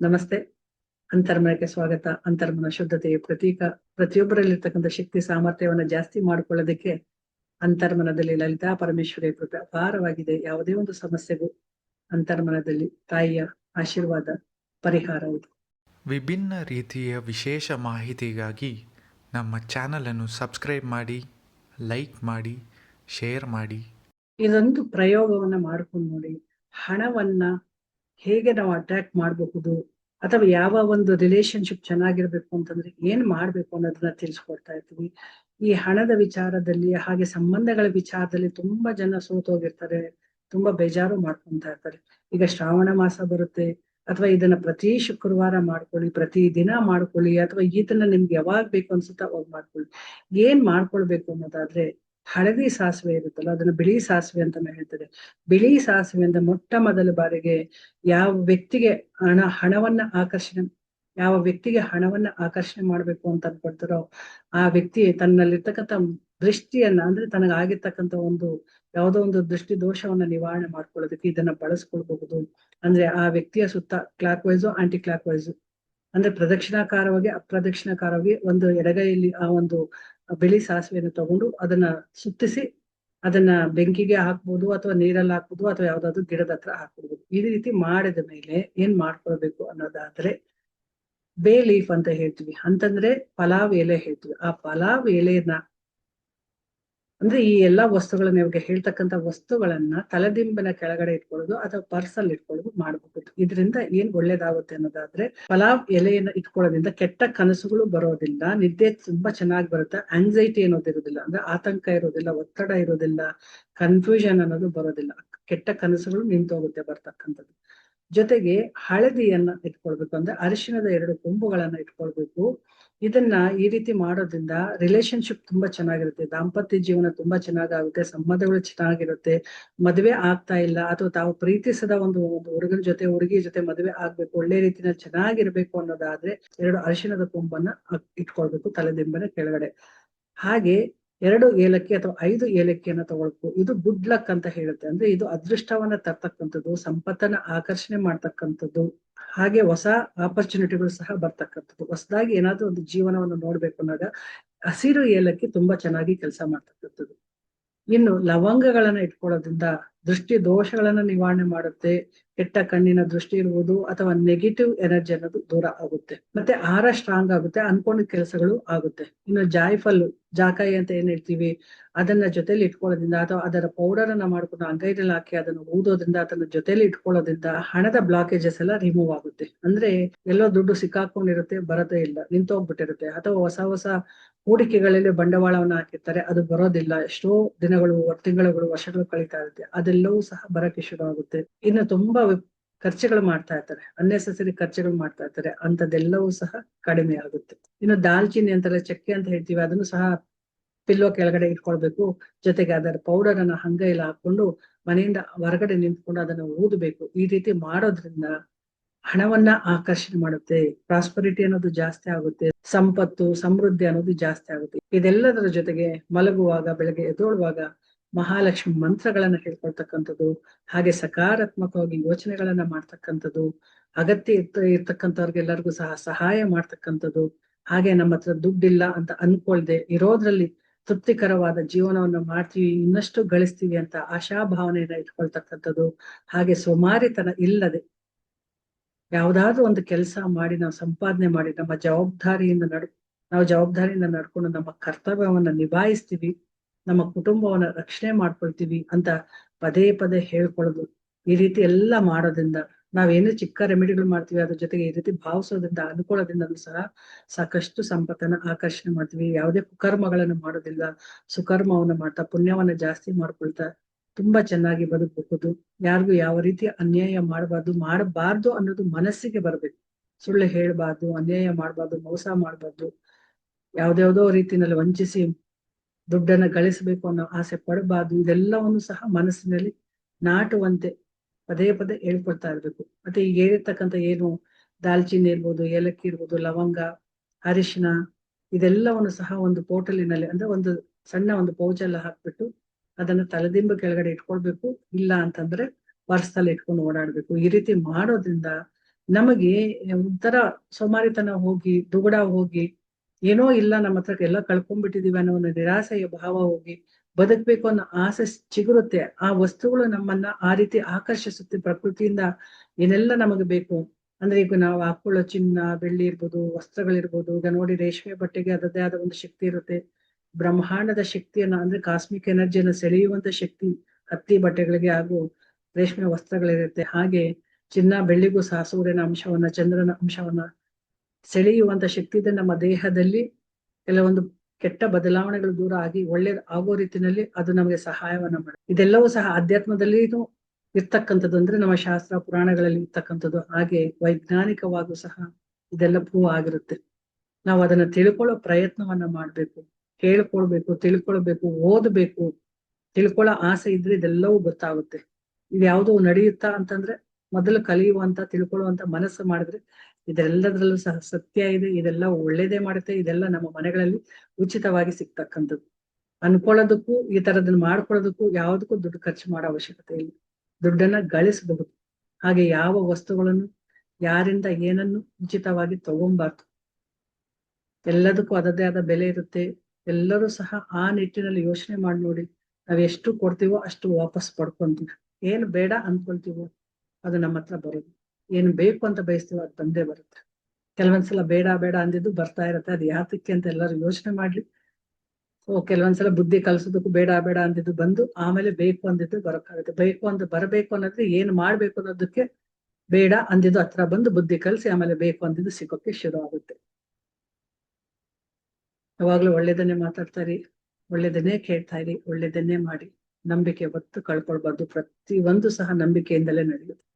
ನಮಸ್ತೆ. ಅಂತರ್ಮನಕ್ಕೆ ಸ್ವಾಗತ. ಅಂತರ್ಮನ ಶುದ್ಧತೆಯ ಪ್ರತೀಕ. ಪ್ರತಿಯೊಬ್ಬರಲ್ಲಿರ್ತಕ್ಕಂಥ ಶಕ್ತಿ ಸಾಮರ್ಥ್ಯವನ್ನ ಜಾಸ್ತಿ ಮಾಡ್ಕೊಳ್ಳೋದಕ್ಕೆ ಅಂತರ್ಮನದಲ್ಲಿ ಲಲಿತಾ ಪರಮೇಶ್ವರಿಯ ಕೃಪೆ ಅಪಾರವಾಗಿದೆ. ಯಾವುದೇ ಒಂದು ಸಮಸ್ಯೆಗೂ ಅಂತರ್ಮನದಲ್ಲಿ ತಾಯಿಯ ಆಶೀರ್ವಾದ ಪರಿಹಾರ ಇದೆ. ವಿಭಿನ್ನ ರೀತಿಯ ವಿಶೇಷ ಮಾಹಿತಿಗಾಗಿ ನಮ್ಮ ಚಾನಲನ್ನು ಸಬ್ಸ್ಕ್ರೈಬ್ ಮಾಡಿ ಲೈಕ್ ಮಾಡಿ ಶೇರ್ ಮಾಡಿ. ಇದೊಂದು ಪ್ರಯೋಗವನ್ನ ಮಾಡ್ಕೊಂಡು ನೋಡಿ. ಹಣವನ್ನ ಹೇಗೆ ನಾವು ಅಟ್ರಾಕ್ಟ್ ಮಾಡಬಹುದು? ಅಥವಾ ಯಾವ ಒಂದು ರಿಲೇಶನ್ಶಿಪ್ ಚೆನ್ನಾಗಿರ್ಬೇಕು ಅಂತಂದ್ರೆ ಏನ್ ಮಾಡ್ಬೇಕು ಅನ್ನೋದನ್ನ ತಿಳಿಸ್ಕೊಡ್ತಾ ಇರ್ತೀವಿ. ಈ ಹಣದ ವಿಚಾರದಲ್ಲಿ, ಹಾಗೆ ಸಂಬಂಧಗಳ ವಿಚಾರದಲ್ಲಿ ತುಂಬಾ ಜನ ಸೋತೋಗಿರ್ತಾರೆ. ತುಂಬಾ ಬೇಜಾರು ಮಾಡ್ಕೊಂತಾ ಇರ್ತಾರೆ. ಈಗ ಶ್ರಾವಣ ಮಾಸ ಬರುತ್ತೆ. ಅಥವಾ ಇದನ್ನ ಪ್ರತಿ ಶುಕ್ರವಾರ ಮಾಡ್ಕೊಳ್ಳಿ, ಪ್ರತಿ ದಿನ ಮಾಡ್ಕೊಳ್ಳಿ, ಅಥವಾ ಇದನ್ನ ನಿಮ್ಗೆ ಯಾವಾಗ ಬೇಕು ಅನ್ಸುತ್ತೆ ಅವಾಗ ಮಾಡ್ಕೊಳ್ಳಿ. ಏನ್ ಮಾಡ್ಕೊಳ್ಬೇಕು ಅನ್ನೋದಾದ್ರೆ ಹಳದಿ ಸಾಸಿವೆ ಇರುತ್ತಲ್ಲ, ಅದನ್ನ ಬಿಳಿ ಸಾಸಿವೆ ಅಂತ ಹೇಳ್ತದೆ ಬಿಳಿ ಸಾಸಿವೆ ಅಂತ ಮೊಟ್ಟ ಮೊದಲ ಬಾರಿಗೆ ಯಾವ ವ್ಯಕ್ತಿಗೆ ಹಣ, ಹಣವನ್ನ ಆಕರ್ಷಣೆ, ಯಾವ ವ್ಯಕ್ತಿಗೆ ಹಣವನ್ನ ಆಕರ್ಷಣೆ ಮಾಡ್ಬೇಕು ಅಂತ ಅನ್ಕೊಳ್ತಾರೋ, ಆ ವ್ಯಕ್ತಿ ತನ್ನಲ್ಲಿರ್ತಕ್ಕಂಥ ದೃಷ್ಟಿಯನ್ನ, ಅಂದ್ರೆ ತನಗಾಗಿರ್ತಕ್ಕಂಥ ಒಂದು ಯಾವುದೋ ಒಂದು ದೃಷ್ಟಿ ದೋಷವನ್ನ ನಿವಾರಣೆ ಮಾಡ್ಕೊಳ್ಳೋದಕ್ಕೆ ಇದನ್ನ ಬಳಸ್ಕೊಳ್ಬಹುದು. ಅಂದ್ರೆ ಆ ವ್ಯಕ್ತಿಯ ಸುತ್ತ clockwise anticlockwise ಅಂದ್ರೆ ಪ್ರದಕ್ಷಿಣಾಕಾರವಾಗಿ, ಅಪ್ರದಕ್ಷಿಣಾಕಾರವಾಗಿ ಒಂದು ಎಡಗೈಯಲ್ಲಿ ಆ ಒಂದು ಬಿಳಿ ಸಾಸಿವೆಯನ್ನು ತಗೊಂಡು ಅದನ್ನ ಸುತ್ತಿಸಿ ಅದನ್ನ ಬೆಂಕಿಗೆ ಹಾಕ್ಬೋದು ಅಥವಾ ನೀರಲ್ಲಿ ಹಾಕ್ಬೋದು ಅಥವಾ ಯಾವ್ದಾದ್ರು ಗಿಡದ ಹತ್ರ ಹಾಕ್ಬಿಡ್ಬೋದು ಈ ರೀತಿ ಮಾಡಿದ ಮೇಲೆ ಏನ್ ಮಾಡ್ಕೊಳ್ಬೇಕು ಅನ್ನೋದಾದ್ರೆ ಬೇ ಲೀಫ್ ಅಂತ ಹೇಳ್ತೀವಿ. ಅಂತಂದ್ರೆ ಪಲಾವ್ ಎಲೆ ಹೇಳ್ತೀವಿ. ಆ ಪಲಾವ್ ಎಲೆಯನ್ನ ಅಂದ್ರೆ ಈ ಎಲ್ಲಾ ವಸ್ತುಗಳನ್ನ ಇವಾಗ ಹೇಳ್ತಕ್ಕಂತ ವಸ್ತುಗಳನ್ನ ತಲೆದಿಂಬಿನ ಕೆಳಗಡೆ ಇಟ್ಕೊಳ್ಳೋದು ಅಥವಾ ಪರ್ಸಲ್ ಇಟ್ಕೊಳ್ಳೋದು ಮಾಡಬಹುದು ಇದರಿಂದ ಏನ್ ಒಳ್ಳೇದಾಗುತ್ತೆ ಅನ್ನೋದಾದ್ರೆ ಪಲಾವ್ ಎಲೆಯನ್ನ ಇಟ್ಕೊಳ್ಳೋದ್ರಿಂದ ಕೆಟ್ಟ ಕನಸುಗಳು ಬರೋದಿಲ್ಲ, ನಿದ್ದೆ ತುಂಬಾ ಚೆನ್ನಾಗಿ ಬರುತ್ತೆ ಆಂಗ್ಸೈಟಿ ಅನ್ನೋದು ಇರೋದಿಲ್ಲ, ಅಂದ್ರೆ ಆತಂಕ ಇರೋದಿಲ್ಲ, ಒತ್ತಡ ಇರೋದಿಲ್ಲ ಕನ್ಫ್ಯೂಷನ್ ಅನ್ನೋದು ಬರೋದಿಲ್ಲ. ಕೆಟ್ಟ ಕನಸುಗಳು ನಿಂತೋಗುತ್ತೆ ಬರ್ತಕ್ಕಂಥದ್ದು. ಜೊತೆಗೆ ಹಳದಿಯನ್ನ ಇಟ್ಕೊಳ್ಬೇಕು ಅಂದ್ರೆ ಅರಿಶಿಣದ ಎರಡು ಕೊಂಬುಗಳನ್ನ ಇಟ್ಕೊಳ್ಬೇಕು. ಇದನ್ನ ಈ ರೀತಿ ಮಾಡೋದ್ರಿಂದ ರಿಲೇಶನ್ಶಿಪ್ ತುಂಬಾ ಚೆನ್ನಾಗಿರುತ್ತೆ. ದಾಂಪತ್ಯ ಜೀವನ ತುಂಬಾ ಚೆನ್ನಾಗಾಗುತ್ತೆ. ಸಂಬಂಧಗಳು ಚೆನ್ನಾಗಿರುತ್ತೆ. ಮದುವೆ ಆಗ್ತಾ ಇಲ್ಲ. ಅಥವಾ ತಾವು ಪ್ರೀತಿಸದ ಒಂದು ಒಂದು ಹುಡುಗನ ಜೊತೆ ಹುಡುಗಿ ಜೊತೆ ಮದುವೆ ಆಗ್ಬೇಕು, ಒಳ್ಳೆ ರೀತಿಯಲ್ಲಿ ಚೆನ್ನಾಗಿರ್ಬೇಕು ಅನ್ನೋದಾದ್ರೆ ಎರಡು ಅರಿಶಿಣದ ಕೊಂಬನ್ನ ಇಟ್ಕೊಳ್ಬೇಕು ತಲೆದಿಂಬನ ಕೆಳಗಡೆ. ಹಾಗೆ ಎರಡು ಏಲಕ್ಕಿ ಅಥವಾ ಐದು ಏಲಕ್ಕಿಯನ್ನ ತಗೊಳ್ಬೇಕು. ಇದು ಗುಡ್ ಲಕ್ ಅಂತ ಹೇಳುತ್ತೆ. ಅಂದ್ರೆ ಇದು ಅದೃಷ್ಟವನ್ನ ತರ್ತಕ್ಕಂಥದ್ದು, ಸಂಪತ್ತನ್ನ ಆಕರ್ಷಣೆ ಮಾಡ್ತಕ್ಕಂಥದ್ದು. ಹಾಗೆ ಹೊಸ ಆಪರ್ಚುನಿಟಿಗಳು ಸಹ ಬರ್ತಕ್ಕಂಥದ್ದು. ಹೊಸದಾಗಿ ಏನಾದ್ರೂ ಒಂದು ಜೀವನವನ್ನು ನೋಡ್ಬೇಕು ಅನ್ನೋದ ಹಸಿರು ಏಲಕ್ಕಿ ತುಂಬಾ ಚೆನ್ನಾಗಿ ಕೆಲಸ ಮಾಡ್ತಕ್ಕಂಥದ್ದು. ಇನ್ನು ಲವಂಗಗಳನ್ನ ಇಟ್ಕೊಳ್ಳೋದ್ರಿಂದ ದೃಷ್ಟಿ ದೋಷಗಳನ್ನ ನಿವಾರಣೆ ಮಾಡುತ್ತೆ. ಕೆಟ್ಟ ಕಣ್ಣಿನ ದೃಷ್ಟಿ ಇರುವುದು ಅಥವಾ ನೆಗೆಟಿವ್ ಎನರ್ಜಿ ಅನ್ನೋದು ದೂರ ಆಗುತ್ತೆ. ಮತ್ತೆ ಆಹಾರ ಸ್ಟ್ರಾಂಗ್ ಆಗುತ್ತೆ, ಅನ್ಕೊಂಡ ಕೆಲಸಗಳು ಆಗುತ್ತೆ. ಇನ್ನು ಜಾಯ್ಫಲ್ ಜಾಕಾಯಿ ಅಂತ ಏನ್ ಹೇಳ್ತೀವಿ, ಅದನ್ನ ಜೊತೆಲಿ ಇಟ್ಕೊಳ್ಳೋದ್ರಿಂದ ಅಥವಾ ಅದರ ಪೌಡರ್ ಅನ್ನ ಮಾಡ್ಕೊಂಡು ಅಂಗೈನಲ್ಲಿ ಹಾಕಿ ಅದನ್ನು ಊದೋದ್ರಿಂದ ಅದನ್ನ ಜೊತೆಲಿ ಇಟ್ಕೊಳ್ಳೋದ್ರಿಂದ ಹಣದ ಬ್ಲಾಕೇಜಸ್ ಎಲ್ಲ ರಿಮೂವ್ ಆಗುತ್ತೆ. ಅಂದ್ರೆ ಎಲ್ಲೋ ದುಡ್ಡು ಸಿಕ್ಕಾಕೊಂಡಿರುತ್ತೆ, ಬರದೇ ಇಲ್ಲ, ನಿಂತೋಗ್ಬಿಟ್ಟಿರುತ್ತೆ. ಅಥವಾ ಹೊಸ ಹೊಸ ಹೂಡಿಕೆಗಳಲ್ಲಿ ಬಂಡವಾಳವನ್ನ ಹಾಕಿರ್ತಾರೆ, ಅದು ಬರೋದಿಲ್ಲ. ಎಷ್ಟೋ ದಿನಗಳು, ತಿಂಗಳುಗಳು, ವರ್ಷಗಳು ಕಳೀತಾ ಇರುತ್ತೆ. ಅದೆಲ್ಲವೂ ಸಹ ಬರಕ್ಕೆ ಶುರು ಆಗುತ್ತೆ. ಇನ್ನು ತುಂಬಾ ಖರ್ಚುಗಳು ಮಾಡ್ತಾ ಇರ್ತಾರೆ ಅನ್ನೆಸೆಸರಿ ಖರ್ಚುಗಳು ಮಾಡ್ತಾ ಇರ್ತಾರೆ ಅಂತದೆಲ್ಲವೂ ಸಹ ಕಡಿಮೆ ಆಗುತ್ತೆ. ಇನ್ನು ದಾಲ್ಚಿನ್ನಿ ಅಂತಾರೆ ಚಕ್ಕೆ ಅಂತ ಹೇಳ್ತೀವಿ, ಅದನ್ನು ಸಹ ಪಿಲ್ಲೋ ಕೆಳಗಡೆ ಇಟ್ಕೊಳ್ಬೇಕು, ಜೊತೆಗೆ ಅದರ ಪೌಡರ್ ಅನ್ನ ಇಲ್ಲ ಹಾಕೊಂಡು ಮನೆಯಿಂದ ಹೊರಗಡೆ ನಿಂತ್ಕೊಂಡು ಅದನ್ನ ಊದಬೇಕು. ಈ ರೀತಿ ಮಾಡೋದ್ರಿಂದ ಹಣವನ್ನ ಆಕರ್ಷಣೆ ಮಾಡುತ್ತೆ ಪ್ರಾಸ್ಪರಿಟಿ ಅನ್ನೋದು ಜಾಸ್ತಿ ಆಗುತ್ತೆ, ಸಂಪತ್ತು, ಸಮೃದ್ಧಿ ಅನ್ನೋದು ಜಾಸ್ತಿ ಆಗುತ್ತೆ. ಇದೆಲ್ಲದರ ಜೊತೆಗೆ ಮಲಗುವಾಗ, ಬೆಳಗ್ಗೆ ಎದ್ದೇಳುವಾಗ ಮಹಾಲಕ್ಷ್ಮಿ ಮಂತ್ರಗಳನ್ನ ಹೇಳ್ಕೊಳ್ತಕ್ಕಂಥದ್ದು, ಹಾಗೆ ಸಕಾರಾತ್ಮಕವಾಗಿ ಯೋಚನೆಗಳನ್ನ ಮಾಡ್ತಕ್ಕಂಥದ್ದು, ಅಗತ್ಯ ಇರ್ತ, ಇರ್ತಕ್ಕಂಥವ್ರಿಗೆಲ್ಲರಿಗೂ ಸಹ ಸಹಾಯ ಮಾಡ್ತಕ್ಕಂಥದ್ದು, ಹಾಗೆ ನಮ್ಮ ಹತ್ರ ದುಡ್ಡಿಲ್ಲ ಅಂತ ಅನ್ಕೊಳ್ದೆ ಇರೋದ್ರಲ್ಲಿ ತೃಪ್ತಿಕರವಾದ ಜೀವನವನ್ನು ಮಾಡ್ತೀವಿ, ಇನ್ನಷ್ಟು ಗಳಿಸ್ತೀವಿ ಅಂತ ಆಶಾಭಾವನೆಯನ್ನ ಇಟ್ಕೊಳ್ತಕ್ಕಂಥದ್ದು, ಹಾಗೆ ಸೋಮಾರಿತನ ಇಲ್ಲದೆ ಯಾವ್ದಾದ್ರು ಒಂದು ಕೆಲಸ ಮಾಡಿ ನಾವು ಸಂಪಾದನೆ ಮಾಡಿ ನಮ್ಮ ಜವಾಬ್ದಾರಿಯಿಂದ ನಡ್ ನಾವು ಜವಾಬ್ದಾರಿಯಿಂದ ನಡ್ಕೊಂಡು ನಮ್ಮ ಕರ್ತವ್ಯವನ್ನ ನಿಭಾಯಿಸ್ತೀವಿ. ನಮ್ಮ ಕುಟುಂಬವನ್ನ ರಕ್ಷಣೆ ಮಾಡ್ಕೊಳ್ತೀವಿ ಅಂತ ಪದೇ ಪದೇ ಹೇಳ್ಕೊಳ್ಳೋದು. ಈ ರೀತಿ ಎಲ್ಲ ಮಾಡೋದ್ರಿಂದ ನಾವೇನು ಚಿಕ್ಕ ರೆಮಿಡಿಗಳು ಮಾಡ್ತೀವಿ, ಅದ್ರ ಜೊತೆಗೆ ಈ ರೀತಿ ಭಾವಿಸೋದ್ರಿಂದ ಅನುಕೂಲದಿಂದ ಸಹ ಸಾಕಷ್ಟು ಸಂಪತ್ತನ್ನ ಆಕರ್ಷಣೆ ಮಾಡ್ತೀವಿ. ಯಾವುದೇ ಕುಕರ್ಮಗಳನ್ನು ಮಾಡೋದಿಲ್ಲ, ಸುಕರ್ಮವನ್ನ ಮಾಡ್ತಾ, ಪುಣ್ಯವನ್ನ ಜಾಸ್ತಿ ಮಾಡ್ಕೊಳ್ತಾ, ತುಂಬಾ ಚೆನ್ನಾಗಿ ಬದುಕಬಹುದು. ಯಾರಿಗೂ ಯಾವ ರೀತಿ ಅನ್ಯಾಯ ಮಾಡಬಾರ್ದು ಮಾಡಬಾರ್ದು ಅನ್ನೋದು ಮನಸ್ಸಿಗೆ ಬರ್ಬೇಕು. ಸುಳ್ಳು ಹೇಳ್ಬಾರ್ದು, ಅನ್ಯಾಯ ಮಾಡಬಾರ್ದು, ಮೋಸ ಮಾಡಬಾರ್ದು, ಯಾವ್ದ್ಯಾವ್ದೋ ರೀತಿನಲ್ಲಿ ವಂಚಿಸಿ ದುಡ್ಡನ್ನ ಗಳಿಸಬೇಕು ಅನ್ನೋ ಆಸೆ ಪಡಬಾರ್ದು. ಇದೆಲ್ಲವನ್ನು ಸಹ ಮನಸ್ಸಿನಲ್ಲಿ ನಾಟುವಂತೆ ಪದೇ ಪದೇ ಹೇಳ್ಕೊಡ್ತಾ ಇರ್ಬೇಕು. ಮತ್ತೆ ಈಗ ಹೇಳಿರ್ತಕ್ಕಂಥ ಏನು ದಾಲ್ಚಿನ್ನಿ ಇರ್ಬೋದು, ಏಲಕ್ಕಿ ಇರ್ಬೋದು, ಲವಂಗ, ಅರಿಶಿನ ಇದೆಲ್ಲವನ್ನು ಸಹ ಒಂದು ಪೋಟಲಿನಲ್ಲಿ ಅಂದ್ರೆ ಒಂದು ಸಣ್ಣ ಒಂದು ಪೌಚೆಲ್ಲ ಹಾಕ್ಬಿಟ್ಟು ಅದನ್ನ ತಲೆದಿಂಬ ಕೆಳಗಡೆ ಇಟ್ಕೊಳ್ಬೇಕು. ಇಲ್ಲ ಅಂತಂದ್ರೆ ಪರ್ಸ್ನಲ್ಲಿ ಇಟ್ಕೊಂಡು ಓಡಾಡ್ಬೇಕು. ಈ ರೀತಿ ಮಾಡೋದ್ರಿಂದ ನಮಗೆ ಒಂಥರ ಸೋಮಾರಿತನ ಹೋಗಿ, ದುಗುಡ ಹೋಗಿ ಏನೋ ಇಲ್ಲ ನಮ್ಮ ಹತ್ರ ಎಲ್ಲ ಕಳ್ಕೊಂಡ್ಬಿಟ್ಟಿದೀವಿ ಅನ್ನೋ ಒಂದು ನಿರಾಸೆಯ ಭಾವ ಹೋಗಿ ಬದುಕ್ಬೇಕು ಅನ್ನೋ ಆಸೆ ಚಿಗುರುತ್ತೆ. ಆ ವಸ್ತುಗಳು ನಮ್ಮನ್ನ ಆ ರೀತಿ ಆಕರ್ಷಿಸುತ್ತೆ ಪ್ರಕೃತಿಯಿಂದ. ಏನೆಲ್ಲ ನಮಗೆ ಬೇಕು. ಅಂದ್ರೆ ಈಗ ನಾವು ಹಾಕೊಳ್ಳೋ ಚಿನ್ನ, ಬೆಳ್ಳಿ ಇರ್ಬೋದು ವಸ್ತ್ರಗಳಿರ್ಬೋದು ಈಗ ನೋಡಿ ರೇಷ್ಮೆ ಬಟ್ಟೆಗೆ ಅದರದೇ ಆದ ಒಂದು ಶಕ್ತಿ ಇರುತ್ತೆ. ಬ್ರಹ್ಮಾಂಡದ ಶಕ್ತಿಯನ್ನ ಅಂದ್ರೆ ಕಾಸ್ಮಿಕ್ ಎನರ್ಜಿಯನ್ನು ಸೆಳೆಯುವಂತ ಶಕ್ತಿ ಹತ್ತಿ ಬಟ್ಟೆಗಳಿಗೆ ಹಾಗೂ ರೇಷ್ಮೆ ವಸ್ತ್ರಗಳಿರುತ್ತೆ. ಹಾಗೆ ಚಿನ್ನ, ಬೆಳ್ಳಿಗೂ ಸಹ ಸೂರ್ಯನ ಅಂಶವನ್ನ, ಚಂದ್ರನ ಅಂಶವನ್ನ ಸೆಳೆಯುವಂತ ಶಕ್ತಿ ಇದೆ ನಮ್ಮ ದೇಹದಲ್ಲಿ ಕೆಲವೊಂದು ಕೆಟ್ಟ ಬದಲಾವಣೆಗಳು ದೂರ ಆಗಿ ಒಳ್ಳೆ ಆಗೋ ರೀತಿನಲ್ಲಿ ಅದು ನಮಗೆ ಸಹಾಯವನ್ನ ಮಾಡುತ್ತೆ. ಇದೆಲ್ಲವೂ ಸಹ ಅಧ್ಯಾತ್ಮದಲ್ಲಿ ಇರ್ತಕ್ಕಂಥದ್ದು ಅಂದ್ರೆ ನಮ್ಮ ಶಾಸ್ತ್ರ ಪುರಾಣಗಳಲ್ಲಿ ಇರ್ತಕ್ಕಂಥದ್ದು. ಹಾಗೆ ವೈಜ್ಞಾನಿಕವಾಗೂ ಸಹ ಇದೆಲ್ಲ ಪ್ರೂವ್ ಆಗಿರುತ್ತೆ. ನಾವು ಅದನ್ನ ತಿಳ್ಕೊಳ್ಳೋ ಪ್ರಯತ್ನವನ್ನ ಮಾಡ್ಬೇಕು, ಕೇಳ್ಕೊಳ್ಬೇಕು, ತಿಳ್ಕೊಳ್ಬೇಕು, ಓದ್ಬೇಕು. ತಿಳ್ಕೊಳ್ಳೋ ಆಸೆ ಇದ್ರೆ ಇದೆಲ್ಲವೂ ಗೊತ್ತಾಗುತ್ತೆ. ಇದ್ಯಾವುದೋ ನಡೆಯುತ್ತಾ ಅಂತಂದ್ರೆ ಮೊದಲು ಕಲಿಯುವಂತ, ತಿಳ್ಕೊಳ್ಳುವಂತ ಮನಸ್ಸು ಮಾಡಿದ್ರೆ ಇದೆಲ್ಲದರಲ್ಲೂ ಸಹ ಸತ್ಯ ಇದೆ, ಇದೆಲ್ಲ ಒಳ್ಳೇದೇ ಮಾಡುತ್ತೆ, ಇದೆಲ್ಲ ನಮ್ಮ ಮನೆಗಳಲ್ಲಿ ಉಚಿತವಾಗಿ ಸಿಗ್ತಕ್ಕಂಥದ್ದು. ಅನ್ಕೊಳ್ಳೋದಕ್ಕೂ, ಈ ತರದನ್ನ ಮಾಡ್ಕೊಳ್ಳೋದಕ್ಕೂ ಯಾವುದಕ್ಕೂ ದುಡ್ಡು ಖರ್ಚು ಮಾಡೋ ಅವಶ್ಯಕತೆ ಇಲ್ಲ. ದುಡ್ಡನ್ನ ಗಳಿಸಬಹುದು. ಹಾಗೆ ಯಾವ ವಸ್ತುಗಳನ್ನು, ಯಾರಿಂದ ಏನನ್ನು ಉಚಿತವಾಗಿ ತಗೊಂಬಾರ್ದು. ಎಲ್ಲದಕ್ಕೂ ಅದದೇ ಆದ ಬೆಲೆ ಇರುತ್ತೆ. ಎಲ್ಲರೂ ಸಹ ಆ ನಿಟ್ಟಿನಲ್ಲಿ ಯೋಚನೆ ಮಾಡಿ ನೋಡಿ ನಾವ್ ಎಷ್ಟು ಕೊಡ್ತೀವೋ ಅಷ್ಟು ವಾಪಸ್ ಪಡ್ಕೊಂತೀವಿ. ಏನ್ ಬೇಡ ಅನ್ಕೊಳ್ತೀವೋ ಅದು ನಮ್ಮ ಹತ್ರ ಬರೋದು. ಏನ್ ಬೇಕು ಅಂತ ಬಯಸ್ತೀವೋ ಅದು ಬಂದೇ ಬರುತ್ತೆ. ಕೆಲವೊಂದ್ಸಲ ಬೇಡ ಬೇಡ ಅಂದಿದ್ದು ಬರ್ತಾ ಇರತ್ತೆ. ಅದು ಯಾತಕ್ಕೆ ಅಂತ ಎಲ್ಲರೂ ಯೋಚನೆ ಮಾಡ್ಲಿ. ಸೊ ಕೆಲವೊಂದ್ಸಲ ಬುದ್ಧಿ ಕಲ್ಸೋದಕ್ಕೂ ಬೇಡ ಬೇಡ ಅಂದಿದ್ದು ಬಂದು ಆಮೇಲೆ ಬೇಕು ಅಂದಿದ್ದು ಬರೋಕ್ಕಾಗುತ್ತೆ. ಬೇಕು ಅಂತ ಬರಬೇಕು ಅನ್ನೋದ್ರೆ ಏನು ಮಾಡ್ಬೇಕು ಅನ್ನೋದಕ್ಕೆ ಬೇಡ ಅಂದಿದ್ದು ಹತ್ರ ಬಂದು ಬುದ್ಧಿ ಕಲ್ಸಿ ಆಮೇಲೆ ಬೇಕು ಅಂದಿದ್ದು ಸಿಗೋಕೆ ಶುರು ಆಗುತ್ತೆ. ಯಾವಾಗ್ಲೂ ಒಳ್ಳೇದನ್ನೇ ಮಾತಾಡ್ತಾ ಇರಿ ಒಳ್ಳೇದನ್ನೇ ಕೇಳ್ತಾ ಇರಿ ಒಳ್ಳೇದನ್ನೇ ಮಾಡಿ. ನಂಬಿಕೆ ಹೊತ್ತು ಕಳ್ಕೊಳ್ಬಾರ್ದು. ಪ್ರತಿ ಒಂದು ಸಹ ನಂಬಿಕೆಯಿಂದಲೇ ನಡೆಯುತ್ತೆ.